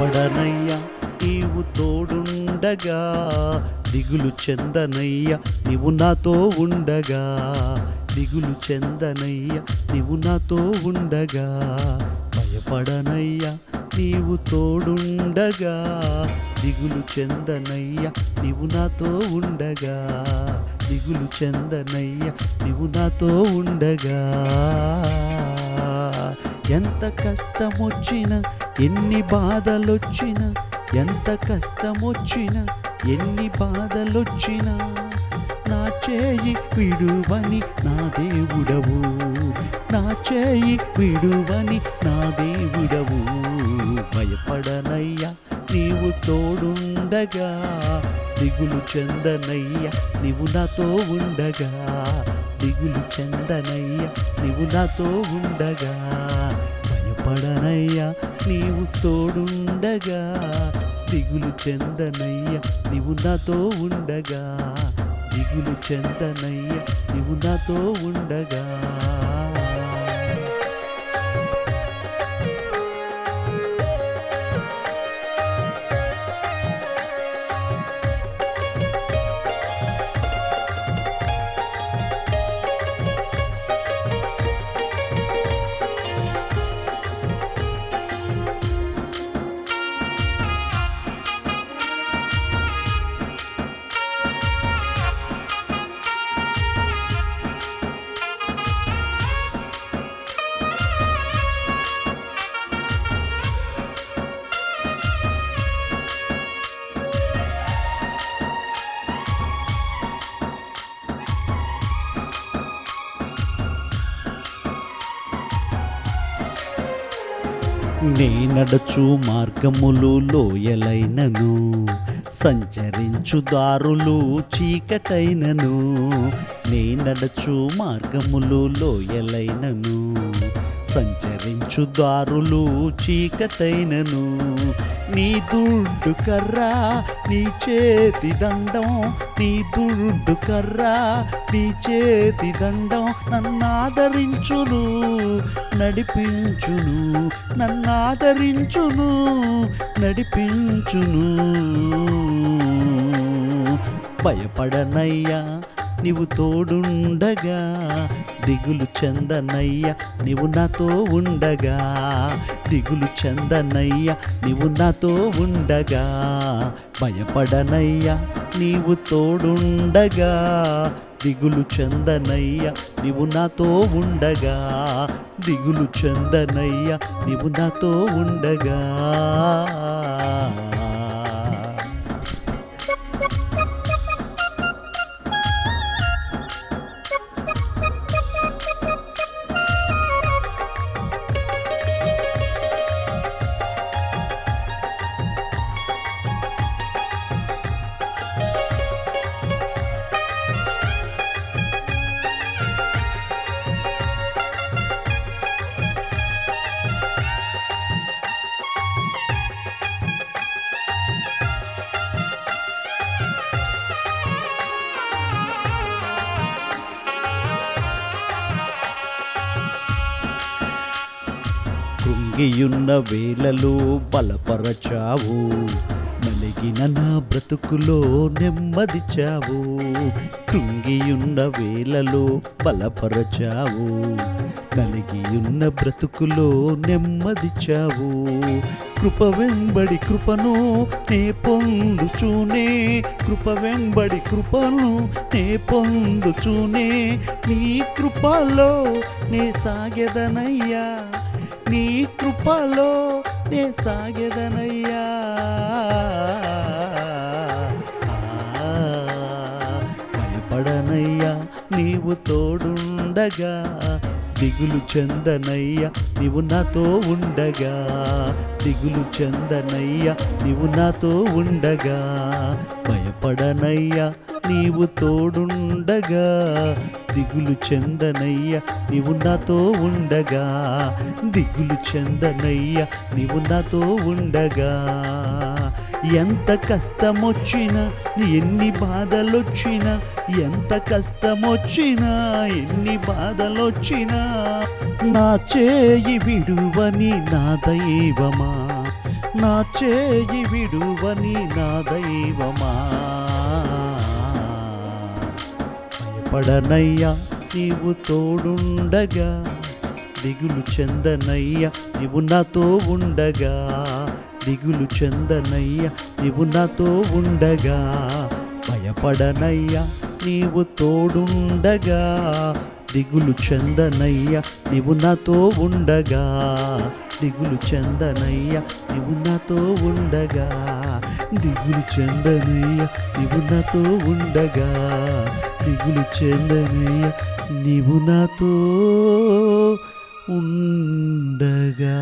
పడనయ్యా నీవు తోడుండగా దిగులు చెందనయ్యా నీవు నాతో ఉండగా. దిగులు చెందనయ్యా నీవు నాతో ఉండగా. భయపడనయ్యా నీవు తోడుండగా దిగులు చెందనయ్యా నీవు నాతో ఉండగా. దిగులు చెందనయ్యా నీవు నాతో ఉండగా. ఎంత కష్టమొచ్చినా ఎన్ని బాధలొచ్చినా ఎంత కష్టమొచ్చినా ఎన్ని బాధలొచ్చినా నా చేయి విడువని నా దేవుడవు. నా చేయి విడువని నా దేవుడవు. భయపడనయ్యా నీవు తోడుండగా. దిగులు చెందనయ్యా నీవు నాతో ఉండగా. దిగులు చెందనయ్యా నీవు నాతో ఉండగా. భయపడనయ్యా నీవు తోడుండగా. దిగులు చెందనయ్యా నీవు నాతో ఉండగా. దిగులు చెందనయ్యా నీవు నాతో ఉండగా. నే నడచు మార్గములు లోయలైనను సంచరించు దారులు చీకటైనను నే నడచు మార్గములు లోయలైనను సంచరించు దారులు చీకటైనను నీ దుడ్డు కర్రా నీ చేతి దండం నీ దుడ్డు కర్రా నీ చేతి దండం నన్నాదరించును నడిపించును నన్నాదరించును నడిపించును. భయపడనయ్యా నీవు తోడుండగా దిగులు చందనయ్యా నీవు నాతో ఉండగా. దిగులు చందనయ్యా నీవు నాతో ఉండగా. భయపడనయ్యా నీవు తోడుండగా. దిగులు చందనయ్యా నీవు నాతో ఉండగా. దిగులు చందనయ్యా నీవు నాతో ఉండగా. నలిగియున్న వేలలో బలపరచావు. నలిగిన నా బ్రతుకులో నెమ్మదిచ్చావు కృంగియున్న వేలలో బలపరచావు. నలిగియున్న బ్రతుకులో నెమ్మదిచ్చావు కృప వెంబడి కృపను నే పొందుచూనే. కృప వెంబడి కృపను నే పొందుచూనే. నీ కృపలో నే సాగెదనయ్యా. నీ కృపలో నే సాగేదనయ్యా. భయపడనయ్యా నీవు తోడుండగా దిగులు చెందనయ్యా నీవు నాతో ఉండగా. దిగులు చెందనయ్యా నీవు నాతో ఉండగా. భయపడనయ్యా నీవు తోడుండగా. దిగులు చెందనయ్యా నీవు నాతో ఉండగా. దిగులు చెందనయ్యా నీవు నాతో ఉండగా. ఎంత కష్టమొచ్చినా ఎన్ని బాధలొచ్చినా ఎంత కష్టమొచ్చినా ఎన్ని బాధలొచ్చినా నా చేయి విడువని నా దైవమా? నా చేయి విడువని నా దైవమా? భయపడనయ్యా నీవు తోడుండగా దిగులు చెందనయ్యా నీవు నాతో ఉండగా. దిగులు చెందనయ్య నీవు నాతో ఉండగా. భయపడనయ్యా నీవు తోడుండగా. దిగులు చెందనయ్య నీవు నాతో ఉండగా. దిగులు చెందనయ్య నీవు నాతో ఉండగా. దిగులు చెందనయ్య నీవు నాతో ఉండగా. దిగులు చెందనయ్య నీవు నాతో ఉండగా.